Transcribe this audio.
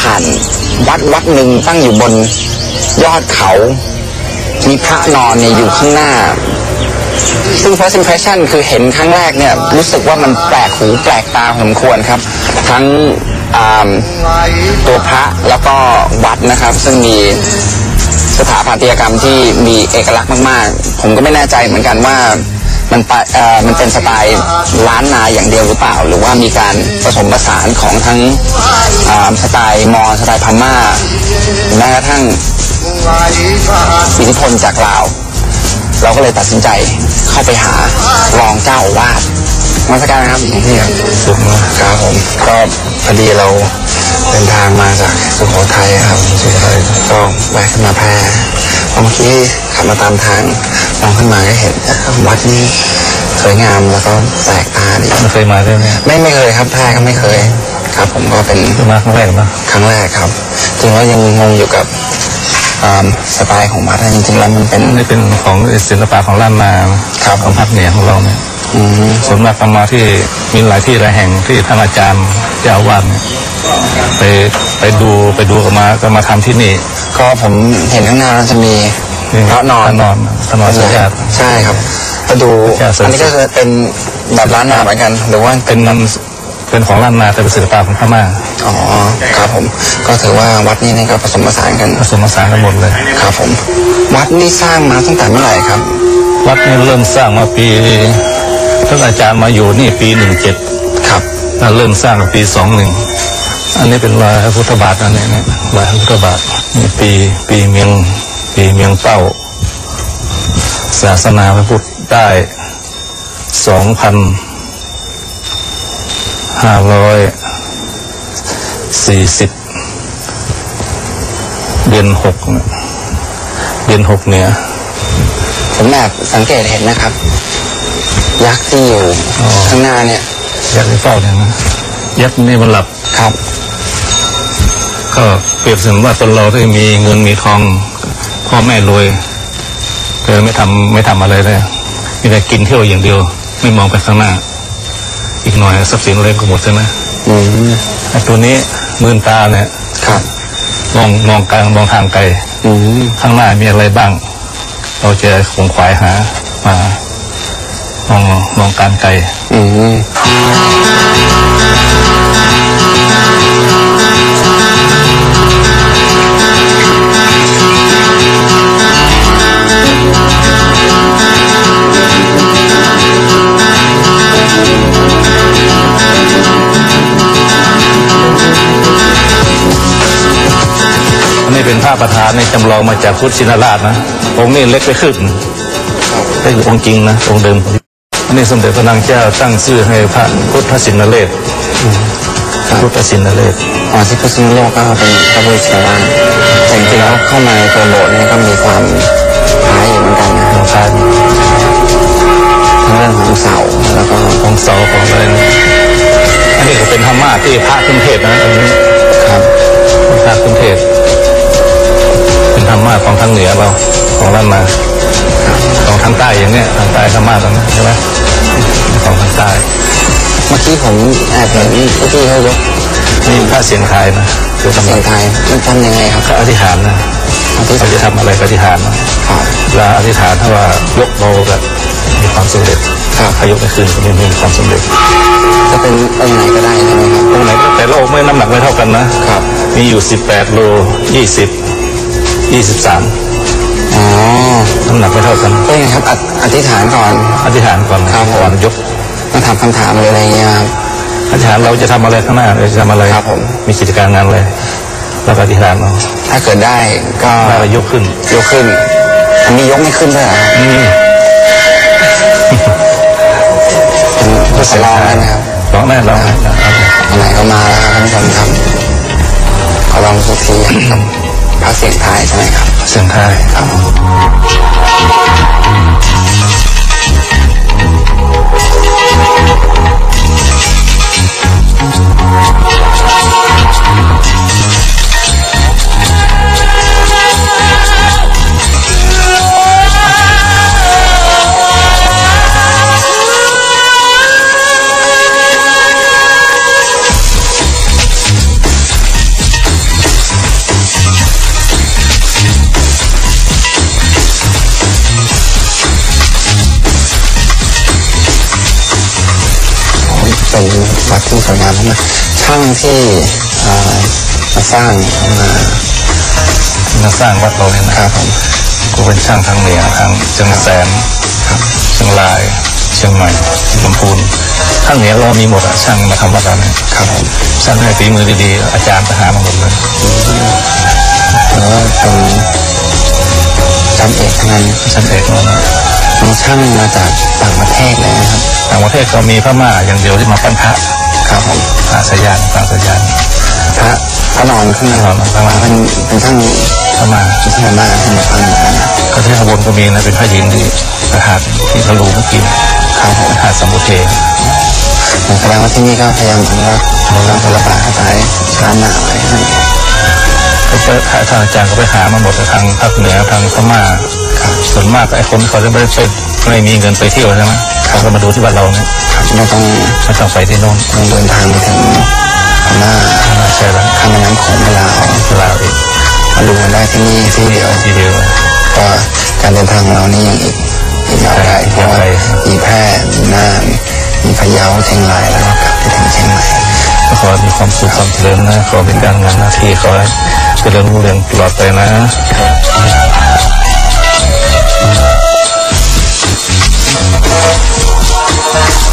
ผ่านวัดวัดหนึ่งตั้งอยู่บนยอดเขา มีพระนอนเนี่ยอยู่ข้างหน้า ซึ่ง first impression คือเห็นครั้งแรกเนี่ยรู้สึกว่ามันแปลกหูแปลกตาสมควรครับ ทั้งตัวพระแล้วก็วัดนะครับ ซึ่งมีสถาปัตยกรรมที่มีเอกลักษณ์มาก ๆ ผมก็ไม่แน่ใจเหมือนกันว่า มันปเอ่อมันเป็นสไตล์ล้านนาอย่างเดียวหรือเปล่า หรือว่ามีการผสมผสานของทั้งอ่าสไตล์มอญสไตล์พม่าแม้กระทั่งอิทธิพลจากลาว เราก็เลยตัดสินใจเข้าไปหารองเจ้าอาวาสมาสการครับอย่างที่ครับสุขนะครับผมก็พอดีเราเดินทางมาจากสุโขทัยครับสุโขทัยก็แวะขึ้นมาแพร่ พอเมื่อกี้ขับมาตามทางมองขึ้นมาก็เห็นวัดนี้สวยงามแล้วก็แปลกตาดีไม่เคยมาด้วยเนี่ยไม่ไม่เคยครับแพร่ก็ไม่เคย ครับ ผมก็เป็นเพิ่งมาครั้งแรกนะครั้งแรกครับจริงแล้วยังงงอยู่กับอ่าสไตล์ของวัดนะจริงๆแล้วมันเป็นนี่เป็นของศิลปะของล้านนานะครับของภาคเหนือของเราเนี่ยอืม ส่วนมากทำมาที่มีหลายที่หลายแห่งที่ท่านอาจารย์เจ้าอาวาสเนี่ยไปไปดูไปดูกันมาก็มาทำที่นี่ ก็ผมเห็นข้างหน้าจะมีนี่พระนอนพระนอนพระนอนสุญญาตใช่ครับก็ดูพระเจ้าเสริมอันนี้ก็คือเป็นแบบร้านนาเหมือนกันหรือว่าเป็นเป็นของล้านนาแต่เป็นศิลปะของพม่าอ๋อครับผม ก็ถือว่าวัดนี้นี่ก็ผสมผสานกันผสมผสานกันหมดเลยครับผม วัดนี้สร้างมาตั้งแต่เมื่อไหร่ครับ วัดนี้เริ่มสร้างมาปี ท่านอาจารย์มาอยู่นี่ปีหนึ่งเจ็ดครับเริ่มสร้างในปีสองหนึ่งอันนี้เป็นรอยพระพุทธบาทอันนี้เนี่ยรอยพระพุทธบาทนี่ปีปีเมียงปีเมียงเป้า ศาสนาพระพุทธได้สองพันห้าร้อยสี่สิบเดือนหกเนี่ยเดือนหกเนี่ยผมแอบสังเกตเห็นนะครับ ยักษ์ที่อยู่อ๋อข้างหน้าเนี่ยยักษ์ในเป้าเนี่ยนะยักษ์นี่มันหลับครับ ก็เปรียบเสมือนว่าคนเราที่มีเงินมีทอง พ่อแม่รวยเธอไม่ทำไม่ทำอะไรเลยมีแต่กินเที่ยวอย่างเดียว ไม่มองไปข้างหน้า อีกหน่อยทรัพย์สินอะไรก็หมดใช่ไหมอืมไอ้ตัวนี้มืนตาเนี่ยครับมองมองกลางมองทางไกลอืมข้างหน้ามีอะไรบ้าง เราจะขงขวายหามา มองมองการไกลอืมอันนี้เป็นภาพประธานในจำลองมาจากพุทธชินราชนะ องค์นี้เล็กไปขึ้นนี่คือองค์จริงนะ องค์เดิม อันนี้สมเด็จพระนางเจ้าตั้งชื่อให้พระพุทธสินเลศพระพุทธสินเลศอ๋อที่พิษณุโลกก็เป็นพระพุทธชินราชแต่จริงๆแล้วเข้ามาในตัวโบสถ์เนี่ยก็มีความคล้ายอยู่เหมือนกันนะของชายทั้งเรื่องของเสาแล้วก็ของเสาของอะไรนะอันนี้ก็เป็นธรรมะที่พระขึ้นเทศนะตรงนี้ครับพระขึ้นเทศเป็นธรรมะของทางเหนือเราของล้านนาของทางใต้อย่างเนี้ยทางใต้ธรรมะตรงนี้ใช่ไหมของทางใต้เมื่อกี้ผมแอบเห็นพี่เขายกนี่พระเสียงไทายนะคือทำเสียงไทยมันทำยังไงครับก็อธิษฐานนะอธิษเราฐานจะทำอะไรก็อธิษฐานนะครับเวลาอธิษฐานถ้าว่ายกเบาก็มีความสำเร็จครับถ้ายกไม่ขึ้นก็ไม่มีความสำเร็จจะเป็นองค์ไหนก็ได้ใช่ไหมครับตรงไหนก็แต่ละองค์ไม่น้ำหนักไม่เท่ากันนะครับมีอยู่ 18 โล 20 23อ๋อ น้ำหนักไม่เท่ากันเป็นไงครับออธิษฐานก่อนอธิษฐานก่อนครับผมก่อนยกต้องถามคำถามหรืออะไรเงี้ยครับอธิษฐานเราจะทำอะไรข้างหน้าเราจะทำอะไรครับผมมีกิจการงานอะไรแล้วก็อธิษฐานเอาถ้าเกิดได้ก็ถ้าเรายกขึ้น ยกขึ้นอันนี้ยกไม่ขึ้นด้วยเหรอครับนี่เป็นขอลองได้ไหมครับลองแน่ลองแน่เอาไหนๆก็มาแล้วครับท่านผู้ชมครับขอลองสักทีครับ พระเสียงไทายใช่ไหมครับเสียงไทายครับ วัดที่สวยงามมากช่างที่เอ่อมาสร้างมามาสร้างวัดเราเนี่ยนะครับผมก็เป็นช่างทางเหนือทางเชียงแสนเชียงรายเชียงใหม่ลำพูนทางเหนือเรามีหมดอะช่างมาทำวัดเราเนี่ยครับผมช่างให้ฝีมือดีๆอาจารย์ไปหามาหมดเลยแล้วก็เป็นจำเอกทั้งนั้นช่างเอกเรา เนี่ยมีช่างมาจากต่างประเทศเลยนะครับ ต่างประเทศก็มีพม่าอย่างเดียวที่มาปั้นพระครับผมพระสายานต่างสายานพระพระนอนขึ้นมาพระนอนพระนอนเป็นเป็นช่างพม่าเป็นช่างมากขึ้นมาพันเหมือนกันก็ที่ข้างบนก็มีนะเป็นพระหญิงที่ประหารที่ทะลุเมื่อกี้ครับผมหาดสมุทรเทแสดงว่าที่นี่ก็พยายามอนุรักษ์อนุรักษ์ศิลปะไทยล้านนาไว้ให้ก็ไปทางอาจารย์ก็ไปหามาหมดทางภาคเหนือทางพม่า ส่วนมากไอ้คนเขาจะไม่ได้ไปไม่มีเงินไปเที่ยวใช่ไหมเขาก็มาดูที่บ้านเราเนี่ยครับไม่ต้องไม่ต้องไปที่โน่นต้องเดินทางไปถึงพม่าใช่แล้วข้ามแม่น้ำโขงไปลาวลาวอีกมาดูกันได้ที่นี่ที่เดียวทีเดียวก็การเดินทางของเรานี่ยังอีกอีกยาวไกลเพราะว่ามีแพร่มีน่านมีพะเยาเชียงรายแล้วก็กลับไปถึงเชียงใหม่ก็ขอให้มีความสุขความเจริญนะขอเป็นการงานหน้าที่ขอให้เจริญรุ่งเรืองตลอดไปนะ ค